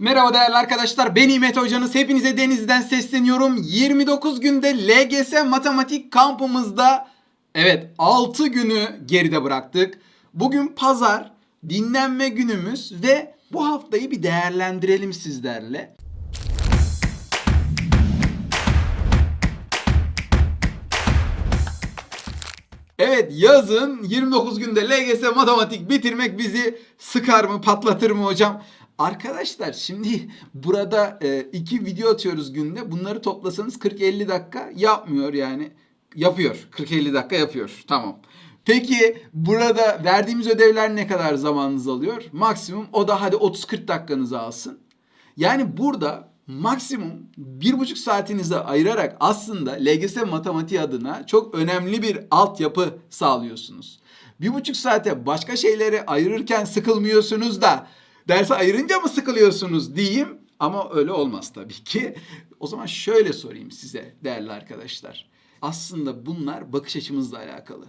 Merhaba değerli arkadaşlar. Ben İmet Hocanız. Hepinize Deniz'den sesleniyorum. 29 günde LGS matematik kampımızda evet 6 günü geride bıraktık. Bugün pazar dinlenme günümüz ve bu haftayı bir değerlendirelim sizlerle. Evet yazın 29 günde LGS matematik bitirmek bizi sıkar mı patlatır mı hocam? Arkadaşlar şimdi burada e, iki video atıyoruz günde. Bunları toplasanız 40-50 dakika yapmıyor yani. Yapıyor. 40-50 dakika yapıyor. Tamam. Peki burada verdiğimiz ödevler ne kadar zamanınız alıyor? Maksimum o da hadi 30-40 dakikanızı alsın. Yani burada maksimum bir buçuk saatinizi ayırarak aslında LGS matematiği adına çok önemli bir altyapı sağlıyorsunuz. Bir buçuk saate başka şeyleri ayırırken sıkılmıyorsunuz da derse ayırınca mı sıkılıyorsunuz diyeyim ama öyle olmaz tabii ki. O zaman şöyle sorayım size değerli arkadaşlar. Aslında bunlar bakış açımızla alakalı.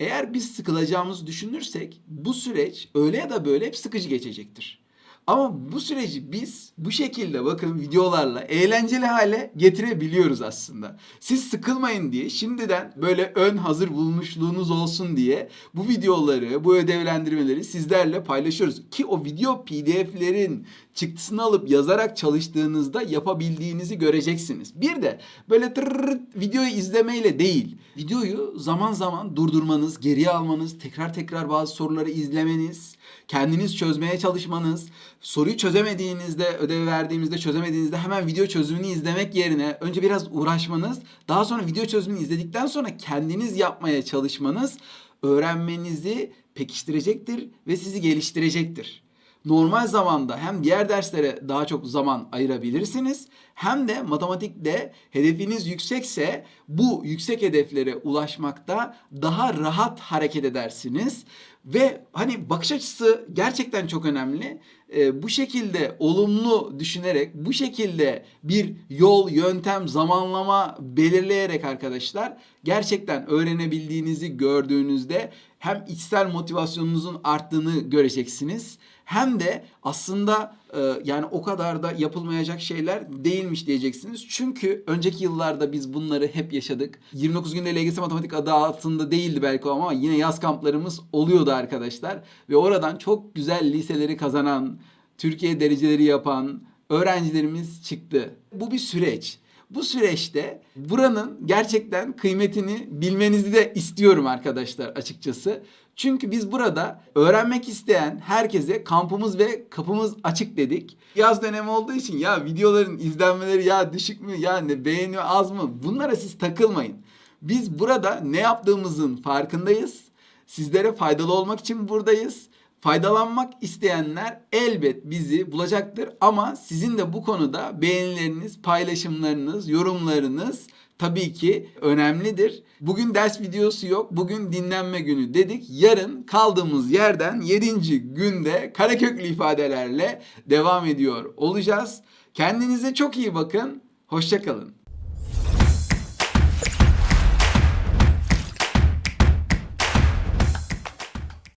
Eğer biz sıkılacağımızı düşünürsek bu süreç öyle ya da böyle hep sıkıcı geçecektir. Ama bu süreci biz bu şekilde bakın videolarla eğlenceli hale getirebiliyoruz aslında. Siz sıkılmayın diye şimdiden böyle ön hazır bulmuşluğunuz olsun diye bu videoları, bu ödevlendirmeleri sizlerle paylaşıyoruz. Ki o video pdf'lerin çıktısını alıp yazarak çalıştığınızda yapabildiğinizi göreceksiniz. Bir de böyle tırırırt videoyu izlemeyle değil, videoyu zaman zaman durdurmanız, geriye almanız, tekrar tekrar bazı soruları izlemeniz, kendiniz çözmeye çalışmanız, soruyu çözemediğinizde, ödevi verdiğimizde çözemediğinizde hemen video çözümünü izlemek yerine önce biraz uğraşmanız, daha sonra video çözümünü izledikten sonra kendiniz yapmaya çalışmanız öğrenmenizi pekiştirecektir ve sizi geliştirecektir. Normal zamanda hem diğer derslere daha çok zaman ayırabilirsiniz hem de matematikte hedefiniz yüksekse bu yüksek hedeflere ulaşmakta daha rahat hareket edersiniz. Ve hani bakış açısı gerçekten çok önemli. Ee, bu şekilde olumlu düşünerek, bu şekilde bir yol, yöntem, zamanlama belirleyerek arkadaşlar gerçekten öğrenebildiğinizi gördüğünüzde hem içsel motivasyonunuzun arttığını göreceksiniz hem de aslında e, yani o kadar da yapılmayacak şeyler değilmiş diyeceksiniz. Çünkü önceki yıllarda biz bunları hep yaşadık. 29 günde LGS matematik adı altında değildi belki ama yine yaz kamplarımız oluyordu arkadaşlar. Ve oradan çok güzel liseleri kazanan, Türkiye dereceleri yapan öğrencilerimiz çıktı. Bu bir süreç. Bu süreçte buranın gerçekten kıymetini bilmenizi de istiyorum arkadaşlar açıkçası. Çünkü biz burada öğrenmek isteyen herkese kampımız ve kapımız açık dedik. Yaz dönemi olduğu için ya videoların izlenmeleri ya düşük mü ya ne beğeni az mı bunlara siz takılmayın. Biz burada ne yaptığımızın farkındayız. Sizlere faydalı olmak için buradayız. Faydalanmak isteyenler elbet bizi bulacaktır ama sizin de bu konuda beğenileriniz, paylaşımlarınız, yorumlarınız tabii ki önemlidir. Bugün ders videosu yok. Bugün dinlenme günü dedik. Yarın kaldığımız yerden 7. günde kareköklü ifadelerle devam ediyor olacağız. Kendinize çok iyi bakın. Hoşçakalın.